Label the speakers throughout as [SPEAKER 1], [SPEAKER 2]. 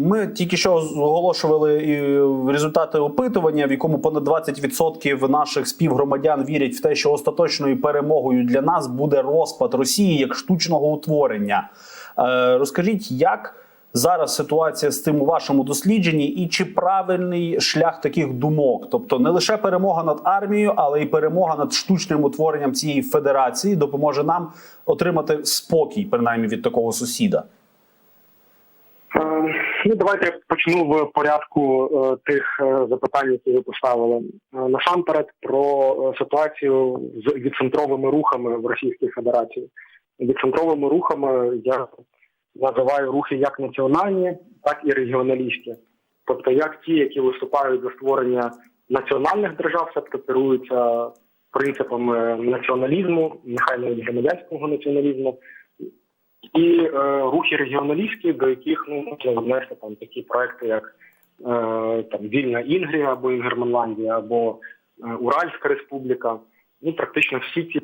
[SPEAKER 1] Ми тільки що оголошували результати опитування, в якому понад 20% наших співгромадян вірять в те, що остаточною перемогою для нас буде розпад Росії як штучного утворення. Е, Розкажіть, як зараз ситуація з цим у вашому дослідженні, і чи правильний шлях таких думок? Тобто не лише перемога над армією, але й перемога над штучним утворенням цієї федерації допоможе нам отримати спокій, принаймні від такого сусіда.
[SPEAKER 2] Ну, давайте я почну в порядку е, тих е, запитань, які ви поставили. Е, Насамперед про ситуацію з відцентровими рухами в Російській Федерації. Відцентровими рухами я називаю рухи як національні, так і регіоналістські. Тобто, як ті, які виступають за створення національних держав, тобто керуються принципами націоналізму, нехай навіть громадянського націоналізму, і е, рухи регіоналістські, до яких ну можна віднести там такі проекти, як е, там Вільна Інгрія або Інгерманландія, або е, Уральська Республіка. Ну практично всі ці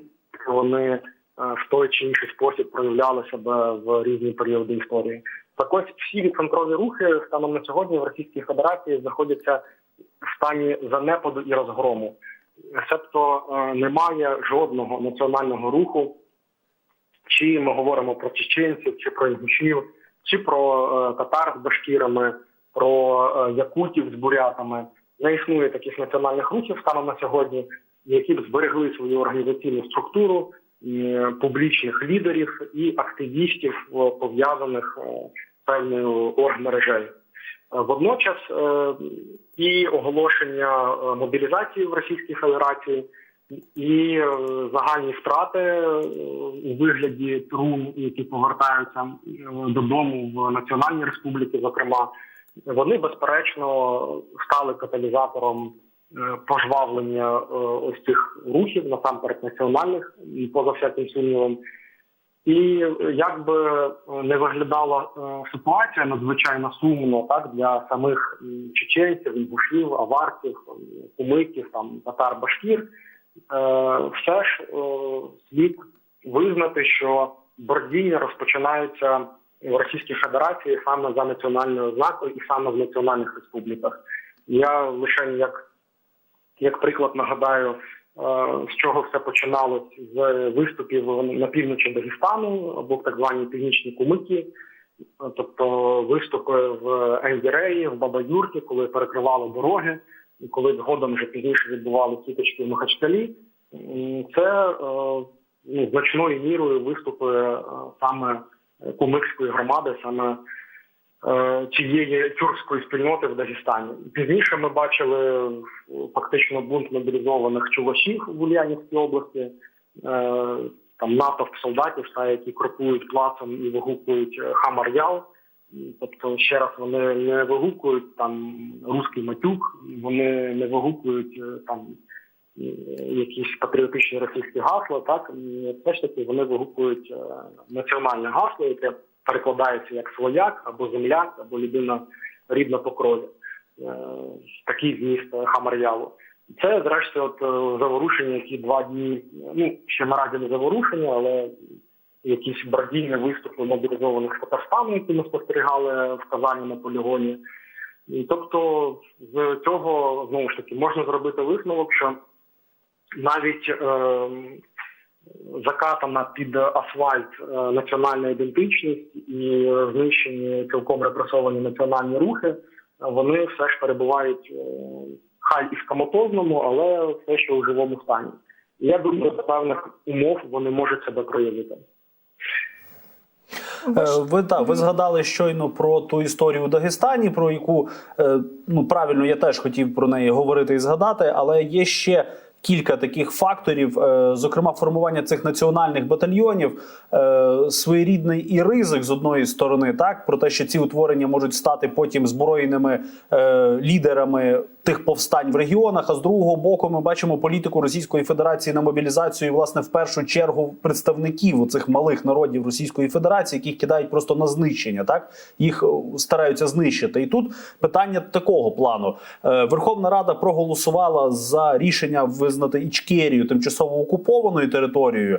[SPEAKER 2] вони е, в той чи інший спосіб проявляли себе в різні періоди історії. Так ось всі відцентрові рухи станом на сьогодні в Російській Федерації знаходяться в стані занепаду і розгрому. Себто е, немає жодного національного руху чи ми говоримо про чеченців, чи про інгушів, чи про е, татар з башкірами, про е, якутів з бурятами. Не існує таких національних рухів станом на сьогодні, які б зберегли свою організаційну структуру, е, публічних лідерів і активістів, пов'язаних певною оргмережею. Водночас і оголошення мобілізації в Російській Федерації і е, загальні втрати е, у вигляді трун, які повертаються додому в Національній Республіки, зокрема, вони безперечно стали каталізатором е, пожвавлення ось цих рухів, насамперед національних, і поза всяким сумнівом. І як би не виглядала ситуація надзвичайно сумно так для самих чеченців, інгушів, аварців, кумиків, там татар, башкір, все ж е, слід визнати, що бордіння розпочинаються в Російській Федерації саме за національною ознакою і саме в національних республіках. Я лише як, як приклад нагадаю, е, з чого все починалось з виступів на півночі Дагестану або в так званій північній Кумикі, тобто виступи в Енгіреї, в Бабаюрті, коли перекривали дороги, коли згодом вже пізніше відбували сіточки в Махачкалі. Це е, ну, значною мірою виступи е, саме кумикської громади, саме е, цієї тюркської спільноти в Дагестані. Пізніше ми бачили е, фактично бунт мобілізованих чувашів в Ульянівській області. Е, Там натовп солдатів, та, які крокують плацом і вигукують е, Хамар-Ял. Тобто, ще раз вони не вигукують там руський матюк, вони не вигукують е, там е, якісь патріотичні російські гасла, так все ж таки вони вигукують е, національне гасло, яке перекладається як свояк або земляк, або людина рідна по крові. Такий зміст Хамар'ялу. Це, зрештою, от заворушення, які два дні, ну ще наразі не заворушення, але якісь бродійні виступи мобілізованих Татарстану, які ми спостерігали в Казані на полігоні. І тобто з цього знову ж таки можна зробити висновок, що навіть е, закатана під асфальт е, національна ідентичність і знищені цілком репресовані національні рухи, вони все ж перебувають е, хай і в коматозному, але все ще у живому стані. Я думаю, за певних умов вони можуть себе проявити.
[SPEAKER 1] Е, Ви так, ви згадали щойно про ту історію у Дагестані, про яку е, ну правильно я теж хотів про неї говорити і згадати, але є ще. Кілька таких факторів, е, зокрема, формування цих національних батальйонів, е, своєрідний і ризик з одної сторони, так про те, що ці утворення можуть стати потім збройними е, лідерами тих повстань в регіонах. А з другого боку, ми бачимо політику Російської Федерації на мобілізацію, власне, в першу чергу представників цих малих народів Російської Федерації, яких кидають просто на знищення, так їх стараються знищити. І тут питання такого плану: Верховна Рада проголосувала за рішення визнати Ічкерію тимчасово окупованою територією.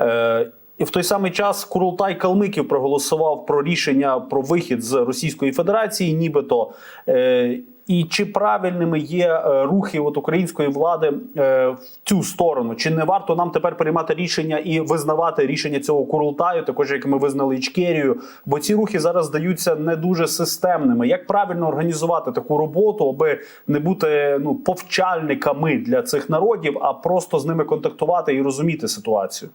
[SPEAKER 1] Е, І в той самий час Курултай Калмиків проголосував про рішення про вихід з Російської Федерації, нібито. Е, і чи правильними є е, рухи от української влади е, в цю сторону? Чи не варто нам тепер приймати рішення і визнавати рішення цього Курултаю, також як ми визнали Ічкерію? Бо ці рухи зараз здаються не дуже системними. Як правильно організувати таку роботу, аби не бути ну повчальниками для цих народів, а просто з ними контактувати і розуміти ситуацію?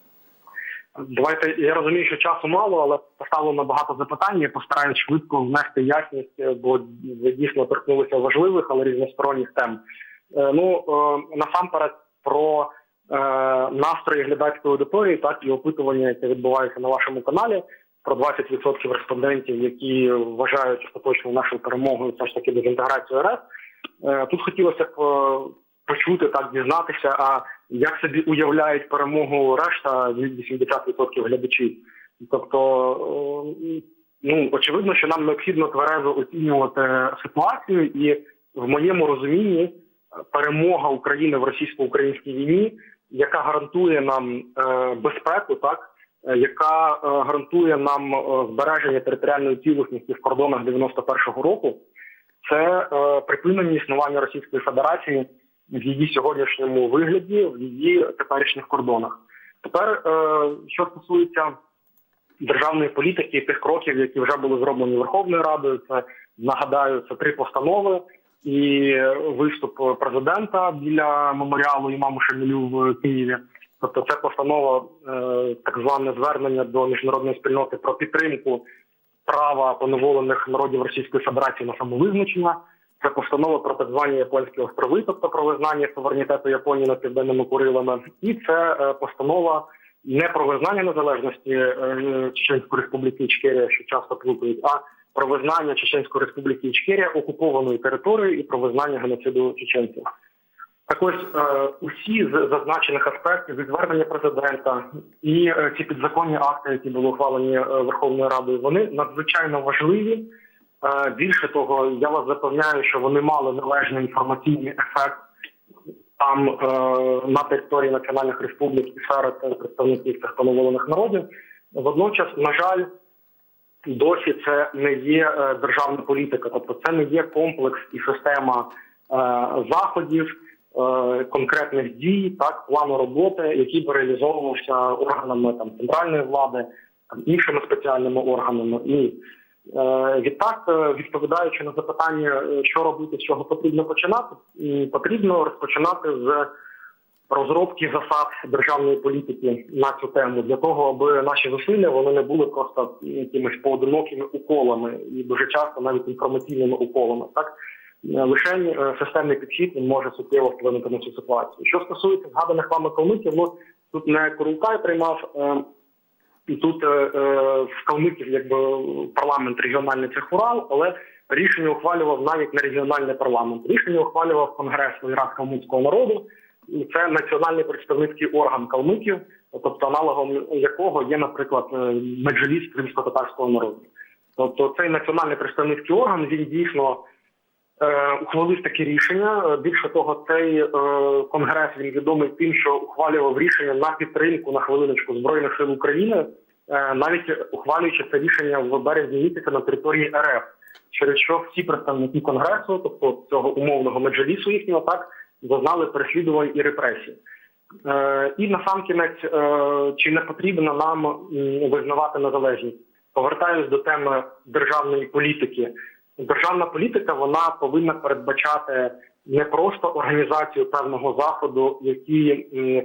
[SPEAKER 2] Давайте я розумію, що часу мало, але поставлено багато запитань. Я постараюсь швидко внести ясність, е, бо ви дійсно торкнулися важливих, але різносторонніх тем. Е, Ну е, насамперед про е, настрої глядацької аудиторії, так і опитування, яке відбувається на вашому каналі. Про 20% респондентів, які вважають остаточно нашу перемогою, все ж таки дезінтеграцію РФ. Е, Тут хотілося б е, почути так, дізнатися, а як собі уявляють перемогу решта 80% глядачів. Тобто, е, ну очевидно, що нам необхідно тверезо оцінювати ситуацію, і в моєму розумінні перемога України в російсько-українській війні, яка гарантує нам е, безпеку, так е, яка гарантує нам збереження територіальної цілісності в кордонах 91-го року, це припинення існування Російської Федерації в її сьогоднішньому вигляді, в її теперішніх кордонах. Тепер, е, що стосується державної політики тих кроків, які вже були зроблені Верховною Радою, це нагадаю, це три постанови і виступ президента біля меморіалу імаму Шамілю в Києві. Тобто, це постанова, е, так зване звернення до міжнародної спільноти про підтримку права поневолених народів Російської Федерації на самовизначення. Це постанова про так звані японські острови, тобто про визнання суверенітету Японії над південними Курилами, і це е, постанова не про визнання незалежності е, Чеченської республіки Ічкерія, що часто плутають, а про визнання Чеченської республіки Ічкерія окупованою територією і про визнання геноциду чеченців. Так ось е, усі з зазначених аспектів від звернення президента і ці підзаконні акти, які були ухвалені Верховною Радою, вони надзвичайно важливі. Е, Більше того, я вас запевняю, що вони мали належний інформаційний ефект там е, на території національних республік і серед представників цих народів. Водночас, на жаль, досі це не є е, державна політика, тобто це не є комплекс і система заходів, конкретних дій, так плану роботи, який би реалізовувався органами там центральної влади, там іншими спеціальними органами. Ні. Е, Відтак, е, відповідаючи на запитання, е, що робити, з чого потрібно починати, потрібно розпочинати з розробки засад державної політики на цю тему для того, аби наші зусилля вони не були просто якимись поодинокими уколами і дуже часто навіть інформаційними уколами. Так лише системний підхід він може суттєво вплинути на цю ситуацію. Що стосується згаданих вами калмиків, ну тут не Курултай приймав. І тут е, е, в Калмиків якби парламент регіональний це Урал, але рішення ухвалював навіть не регіональний парламент. Рішення ухвалював Конгрес Рад Калмицького народу. Це національний представницький орган калмиків, тобто аналогом якого є, наприклад, е, кримсько-татарського народу. Тобто цей національний представницький орган він дійсно ухвалив таке рішення. Е, Більше того, цей е, конгрес він відомий тим, що ухвалював рішення на підтримку на хвилиночку збройних сил України, е, навіть ухвалюючи це рішення в березні місяця на території РФ, через що всі представники конгресу, тобто цього умовного меджлісу їхнього, так зазнали переслідувань і репресій. Е, і насамкінець, е, чи не потрібно нам визнавати незалежність? Повертаюсь до теми державної політики. Державна політика вона повинна передбачати не просто організацію певного заходу, який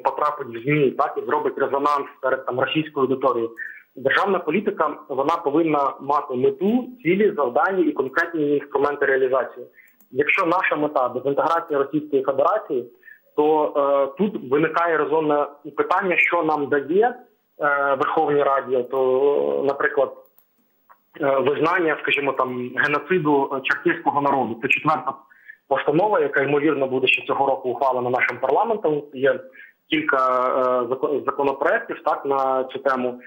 [SPEAKER 2] потрапить в змі, так і зробить резонанс серед там російської аудиторії. Державна політика вона повинна мати мету, цілі, завдання і конкретні інструменти реалізації. Якщо наша мета дезінтеграція Російської Федерації, то е, тут виникає резонне питання, що нам дає е, Верховній Раді, то, наприклад, визнання, скажімо, там геноциду е, черкеського народу. Це четверта постанова, яка ймовірно буде ще цього року ухвалена нашим парламентом. Є кілька е, законопроєктів так на цю тему.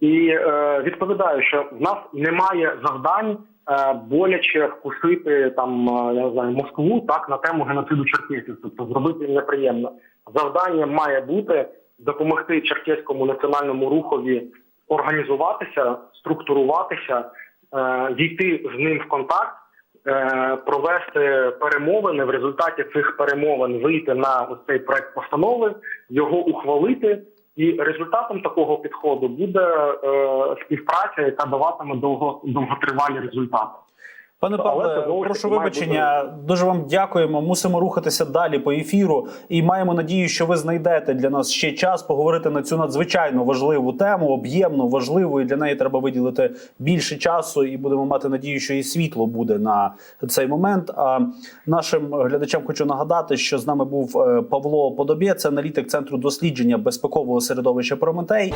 [SPEAKER 2] І е, відповідаю, що в нас немає завдань е, боляче вкусити там е, я не знаю Москву так на тему геноциду черкесів, тобто зробити неприємно. Завдання має бути допомогти черкеському національному рухові організуватися, структуруватися, е, війти з ним в контакт, е, провести перемовини. В результаті цих перемовин вийти на цей проект постанови, його ухвалити. І результатом такого підходу буде е, співпраця, яка даватиме довго довготривалі результати.
[SPEAKER 1] Пане
[SPEAKER 2] Але
[SPEAKER 1] Павле, прошу вибачення. Дуже вам дякуємо. Мусимо рухатися далі по ефіру, і маємо надію, що ви знайдете для нас ще час поговорити на цю надзвичайно важливу тему, об'ємну, важливу, і для неї треба виділити більше часу. І будемо мати надію, що і світло буде на цей момент. А нашим глядачам хочу нагадати, що з нами був е, Павло Подобєць, аналітик центру дослідження безпекового середовища Прометей.